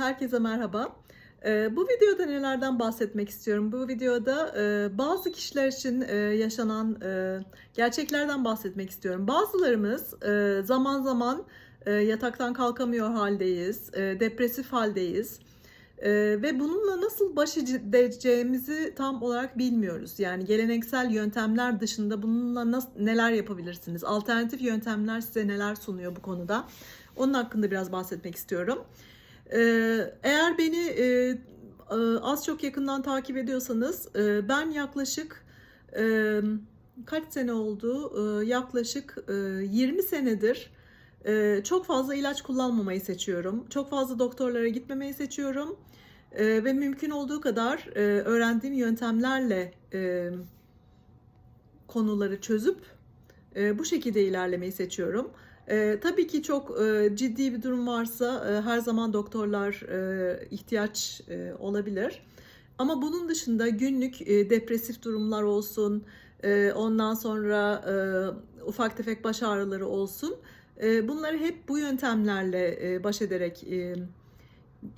herkese merhaba. Ee, bu videoda nelerden bahsetmek istiyorum? Bu videoda e, bazı kişiler için e, yaşanan e, gerçeklerden bahsetmek istiyorum. Bazılarımız zaman zaman yataktan kalkamıyor haldeyiz, depresif haldeyiz. Ve bununla nasıl baş edeceğimizi tam olarak bilmiyoruz. Yani geleneksel yöntemler dışında bununla nasıl, neler yapabilirsiniz? Alternatif yöntemler size neler sunuyor bu konuda? Onun hakkında biraz bahsetmek istiyorum. Ee, eğer beni e, e, az çok yakından takip ediyorsanız e, ben yaklaşık kaç sene oldu? Yaklaşık e, 20 senedir çok fazla ilaç kullanmamayı seçiyorum. Çok fazla doktorlara gitmemeyi seçiyorum. Ve mümkün olduğu kadar öğrendiğim yöntemlerle konuları çözüp bu şekilde ilerlemeyi seçiyorum. E, tabii ki çok e, ciddi bir durum varsa e, her zaman doktorlar e, ihtiyaç e, olabilir. Ama bunun dışında günlük e, depresif durumlar olsun, e, ondan sonra e, ufak tefek baş ağrıları olsun. E, bunları hep bu yöntemlerle e, baş ederek e,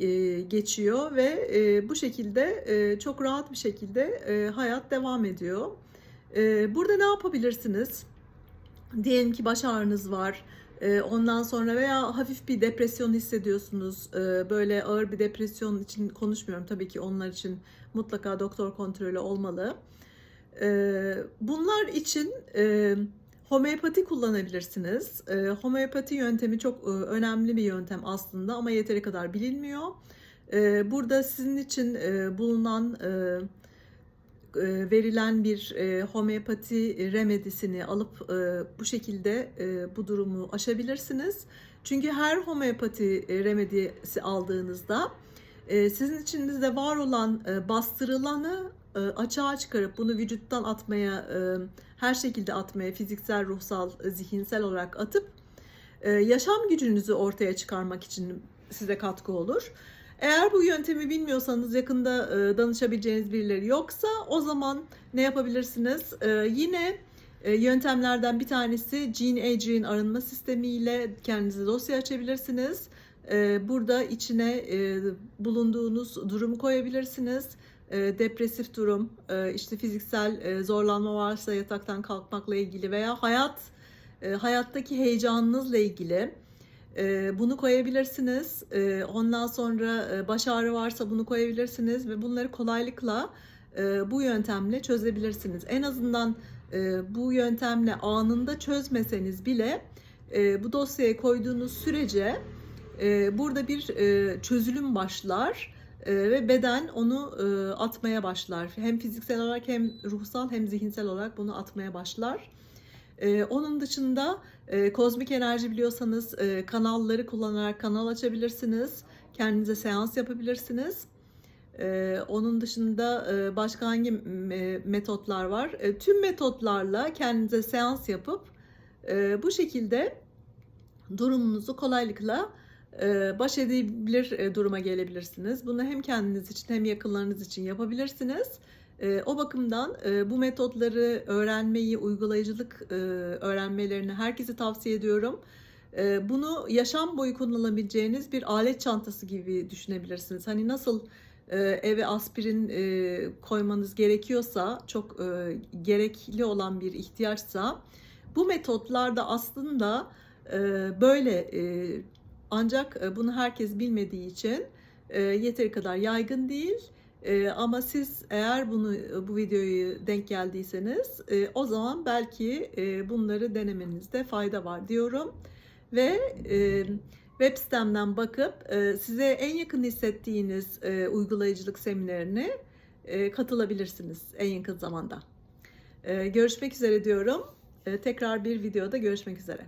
e, geçiyor ve e, bu şekilde e, çok rahat bir şekilde e, hayat devam ediyor. E, burada ne yapabilirsiniz? Diyelim ki baş ağrınız var. Ee, Ondan sonra veya hafif bir depresyon hissediyorsunuz. Ee, Böyle ağır bir depresyon için konuşmuyorum. Tabii ki onlar için mutlaka doktor kontrolü olmalı. Ee, Bunlar için e, homeopati kullanabilirsiniz. Homeopati yöntemi çok e, önemli bir yöntem aslında ama yeteri kadar bilinmiyor. Burada sizin için e, bulunan verilen bir e, homeopati remedisini alıp e, bu şekilde e, bu durumu aşabilirsiniz. Çünkü her homeopati e, remedisi aldığınızda e, sizin içinizde var olan e, bastırılanı e, açığa çıkarıp bunu vücuttan atmaya, e, her şekilde atmaya, fiziksel, ruhsal, e, zihinsel olarak atıp e, yaşam gücünüzü ortaya çıkarmak için size katkı olur. Eğer bu yöntemi bilmiyorsanız yakında e, danışabileceğiniz birileri yoksa o zaman ne yapabilirsiniz? E, yine e, yöntemlerden bir tanesi Gene Aging arınma sistemiyle kendinize dosya açabilirsiniz. Burada içine bulunduğunuz durumu koyabilirsiniz. Depresif durum, işte fiziksel zorlanma varsa yataktan kalkmakla ilgili veya hayat hayattaki heyecanınızla ilgili. E, bunu koyabilirsiniz. E, ondan sonra e, baş ağrı varsa bunu koyabilirsiniz ve bunları kolaylıkla e, bu yöntemle çözebilirsiniz. En azından e, bu yöntemle anında çözmeseniz bile bu dosyaya koyduğunuz sürece burada bir çözülüm başlar ve beden onu atmaya başlar. Hem fiziksel olarak hem ruhsal hem zihinsel olarak bunu atmaya başlar. Ee, onun dışında e, kozmik enerji biliyorsanız e, kanalları kullanarak kanal açabilirsiniz. Kendinize seans yapabilirsiniz. Ee, onun dışında e, başka hangi e, metotlar var? E, tüm metotlarla kendinize seans yapıp e, bu şekilde durumunuzu kolaylıkla e, baş edebilir e, duruma gelebilirsiniz. Bunu hem kendiniz için hem yakınlarınız için yapabilirsiniz. E, o bakımdan e, bu metotları öğrenmeyi, uygulayıcılık e, öğrenmelerini herkese tavsiye ediyorum. E, bunu yaşam boyu kullanılabileceğiniz bir alet çantası gibi düşünebilirsiniz. Hani nasıl eve aspirin koymanız gerekiyorsa, çok gerekli olan bir ihtiyaçsa, bu metotlar da aslında böyle ancak bunu herkes bilmediği için yeteri kadar yaygın değil. E, ama siz eğer bunu bu videoyu denk geldiyseniz e, o zaman belki e, bunları denemenizde fayda var diyorum ve e, web sitemden bakıp e, size en yakın hissettiğiniz e, uygulayıcılık seminerine e, katılabilirsiniz en yakın zamanda. E, görüşmek üzere diyorum. E, tekrar bir videoda görüşmek üzere.